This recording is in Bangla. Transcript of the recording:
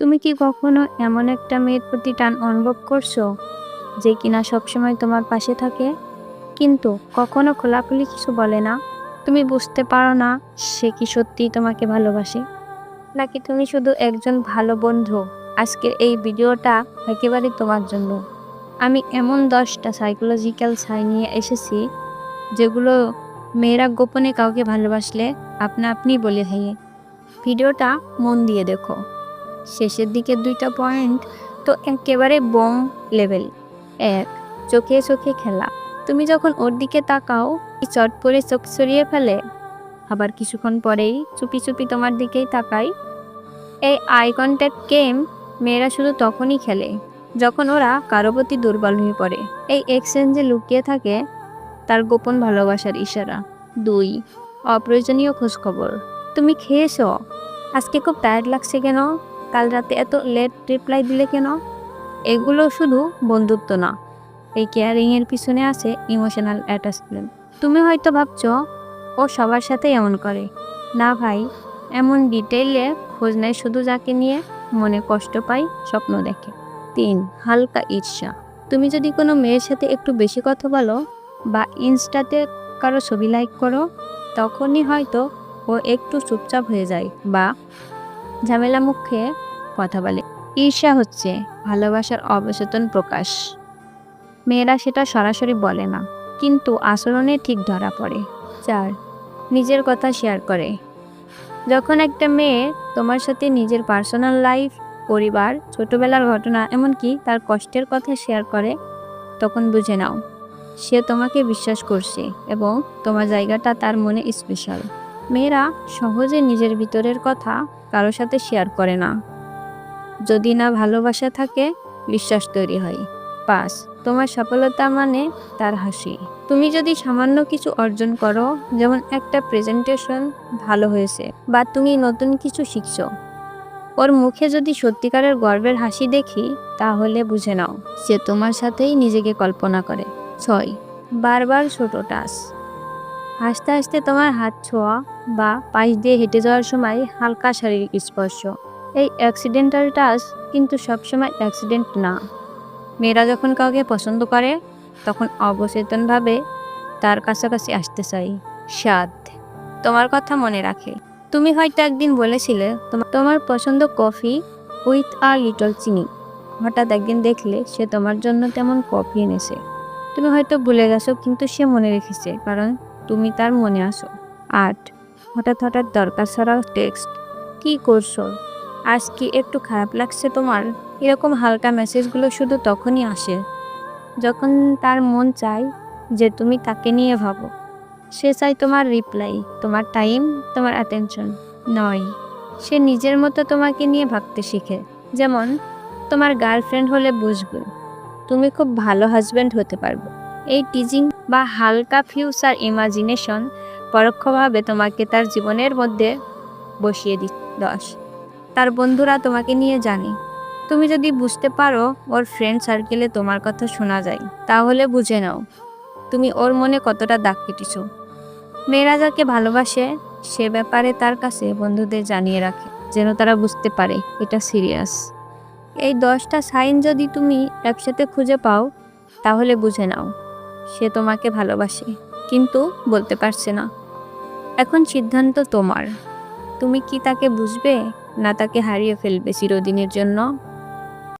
তুমি কি কখনো এমন একটা মেয়ের প্রতি টান অনুভব করছ, যে কিনা সবসময় তোমার পাশে থাকে? কিন্তু কখনো খোলাখুলি কিছু বলে না? তুমি বুঝতে পারো না সে কি সত্যিই তোমাকে ভালোবাসে? নাকি তুমি শুধু একজন ভালো বন্ধু? আজকের এই ভিডিওটা একেবারে তোমার জন্য। আমি এমন দশটা সাইকোলজিক্যাল সাই নিয়ে এসেছি, যেগুলো মেয়েরা গোপনে কাউকে ভালোবাসলে আপনা আপনি বলে থাকে। ভিডিওটা মন দিয়ে দেখো। শেষের দিকে দুইটা পয়েন্ট, তো একেবারে বং লেভেল। এক, চোখে চোখে খেলা। তুমি যখন ওর দিকে তাকাও চট করে চোখ সরিয়ে ফেলে? আবার কিছুক্ষণ পরেই চুপি চুপি তোমার দিকেই তাকাই। এই আই কন্ট্যাক্ট গেম মেয়েরা শুধু তখনই খেলে, যখন ওরা কারও প্রতি দুর্বল হয়ে পড়ে। এই এক্সচেঞ্জে লুকিয়ে থাকে তার গোপন ভালোবাসার ইশারা। দুই, অপ্রয়োজনীয় খোঁজখবর। তুমি খেয়েছো? আজকে খুব টায়ার্ড লাগছে কেন? কাল রাতে এত লেট রিপ্লাই দিলে কেন? এগুলো শুধু বন্ধুত্ব না, এই কেয়ারিংয়ের পিছনে আছে ইমোশনাল অ্যাটাচমেন্ট তুমি হয়তো ভাবছ, ও সবার সাথে এমন করে। না ভাই, এমন ডিটেইলে খোঁজ নেয় শুধু যাকে নিয়ে মনে কষ্ট পাই স্বপ্ন দেখে। তিন, হালকা ঈর্ষা। তুমি যদি কোনো মেয়ের সাথে একটু বেশি কথা বলো বা ইনস্টাতে কারও ছবি লাইক করো, তখনই হয়তো ও একটু চুপচাপ হয়ে যায় বা ঝামেলা মুখে কথা বলে। ঈর্ষা হচ্ছে, ভালোবাসার অবচেতন প্রকাশ। মেয়েরা সেটা সরাসরি বলে না, কিন্তু আচরণে ঠিক ধরা পড়ে। চার, নিজের কথা শেয়ার করে। যখন একটা মেয়ে তোমার সাথে নিজের পার্সোনাল লাইফ পরিবার, ছোটবেলার ঘটনা, এমনকি তার কষ্টের কথা শেয়ার করে, তখন বুঝে নাও, সে তোমাকে বিশ্বাস করছে এবং তোমার জায়গাটা তার মনে স্পেশাল মেয়েরা সহজে নিজের ভিতরের কথা কারোর সাথে শেয়ার করে না। যদি না ভালোবাসা থাকে, বিশ্বাস তৈরি হয়। পাঁচ, তোমার সফলতা মানে তার হাসি। তুমি যদি সামান্য কিছু অর্জন করো, যেমন একটা প্রেজেন্টেশন ভালো হয়েছে বা তুমি নতুন কিছু শিখছো, ওর মুখে যদি সত্যিকারের গর্বের হাসি দেখি, তাহলে বুঝে নাও, সে তোমার সাথেই নিজেকে কল্পনা করে। ছয়, বারবার ছোট টাস হাসতে হাসতে তোমার হাত ছোঁয়া বা পাশ দিয়ে হেঁটে যাওয়ার সময় হালকা শারীরিক স্পর্শ। এই অ্যাক্সিডেন্টাল টাচ কিন্তু সবসময় অ্যাক্সিডেন্ট না। মেয়েরা যখন কাউকে পছন্দ করে, তখন অবচেতনভাবে তার কাছাকাছি আসতে চাই। সাত তোমার কথা মনে রাখে। তুমি হয়তো একদিন বলেছিলে তোমার পছন্দ কফি উইথ আর লিটল চিনি। হঠাৎ একদিন দেখলে সে তোমার জন্য তেমন কফি এনেছে। তুমি হয়তো ভুলে গেছো, কিন্তু সে মনে রেখেছে, কারণ তুমি তার মনে আসো। আট। হঠাৎ হঠাৎ দরকার ছাড়াও টেক্সট কি করছ? আজ কি একটু খারাপ লাগছে তোমার? এরকম হালকা মেসেজগুলো শুধু তখনই আসে, যখন তার মন চায় যে তুমি তাকে নিয়ে ভাবো। সে চাই তোমার রিপ্লাই তোমার টাইম তোমার অ্যাটেনশন নয়। সে নিজের মতো তোমাকে নিয়ে ভাবতে শিখে। যেমন, তোমার গার্লফ্রেন্ড হলে বুঝবে, তুমি খুব ভালো হাজব্যান্ড হতে পারবে। এই টিজিং বা হালকা ফিউচার ইমাজিনেশন পরোক্ষভাবে তোমাকে তার জীবনের মধ্যে বসিয়ে দি দশ, তার বন্ধুরা তোমাকে নিয়ে জানে। তুমি যদি বুঝতে পারো ওর ফ্রেন্ড সার্কেলে তোমার কথা শোনা যায়, তাহলে বুঝে নাও তুমি ওর মনে কতটা দাগ কেটেছ। মেয়েরা যাকে ভালোবাসে, সে ব্যাপারে তার কাছে বন্ধুদের জানিয়ে রাখে, যেন তারা বুঝতে পারে এটা সিরিয়াস এই দশটা সাইন যদি তুমি একসাথে খুঁজে পাও, তাহলে বুঝে নাও সে তোমাকে ভালোবাসে, কিন্তু বলতে পারছে না। এখন সিদ্ধান্ত তোমার। তুমি কি তাকে বুঝবে, না তাকে হারিয়ে ফেলবে চিরদিনের জন্য?